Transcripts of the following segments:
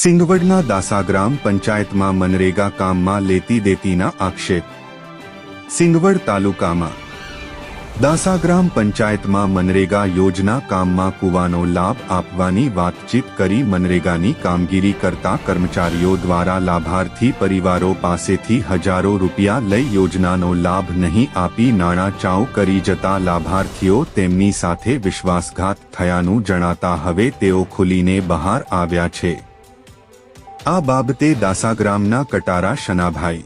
સિંગવડના દાસાગ્રામ પંચાયતમાં મનરેગા કામમાં લેતી દેતીના આક્ષેપ. સિંગવડ તાલુકામાં દાસા ગ્રામ પંચાયતમાં મનરેગા યોજના કામમાં કુવાનો લાભ આપવાની વાતચીત કરી મનરેગાની કામગીરી કરતા કર્મચારીઓ દ્વારા લાભાર્થી પરિવારો પાસેથી હજારો રૂપિયા લઈ યોજનાનો લાભ નહીં આપી નાણાં ચાઉ કરી જતા લાભાર્થીઓ તેમની સાથે વિશ્વાસઘાત થયાનું જણાતા હવે તેઓ ખુલીને બહાર આવ્યા છે. આ બાબતે દાસાગ્રામના કટારા શનાભાઈ.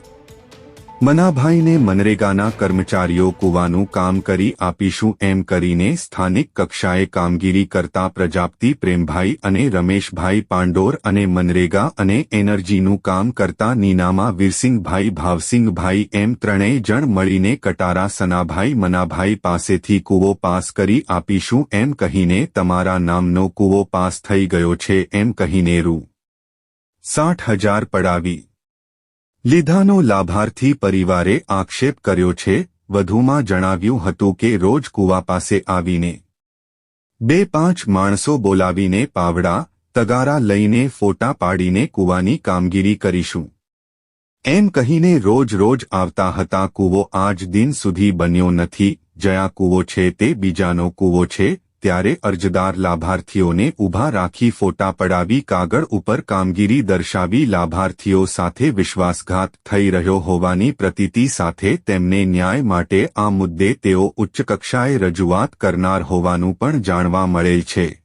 મનાભાઈને મનરેગાના કર્મચારીઓ કૂવાનું કામ કરી આપીશું એમ કરીને સ્થાનિક કક્ષાએ કામગીરી કરતા પ્રજાપતિ પ્રેમભાઈ અને રમેશભાઈ પાંડોર અને મનરેગા અને એનર્જીનું કામ કરતા નીનામાં વીરસિંહભાઈ, ભાવસિંહભાઈ એમ ત્રણેય જણ મળીને કટારા સનાભાઈ મનાભાઈ પાસેથી કૂવો પાસ કરી આપીશું એમ કહીને તમારા નામનો કૂવો પાસ થઈ ગયો છે એમ કહીને રૂ. સાઠ હજાર પડાવી. લીધાનો લાભાર્થી પરિવારે આક્ષેપ કર્યો છે, વધુમાં જણાવ્યું હતું કે રોજ કૂવા પાસે આવીને બે પાંચ માણસો બોલાવીને પાવડા, તગારા લઈને ફોટા પાડીને કૂવાની કામગીરી કરીશું. એમ કહીને રોજ રોજ આવતા હતા, કૂવો આજ દિન સુધી બન્યો નથી, જયા કૂવો છે તે બીજાનો કૂવો છે ત્યારે અરજદાર લાભાર્થીઓને ઊભા રાખી ફોટા પડાવી કાગળ ઉપર કામગીરી દર્શાવી લાભાર્થીઓ સાથે વિશ્વાસઘાત થઈ રહ્યો હોવાની પ્રતીતિ સાથે તેમને ન્યાય માટે આ મુદ્દે તેઓ ઉચ્ચકક્ષાએ રજૂઆત કરનાર હોવાનું પણ જાણવા મળેલ છે.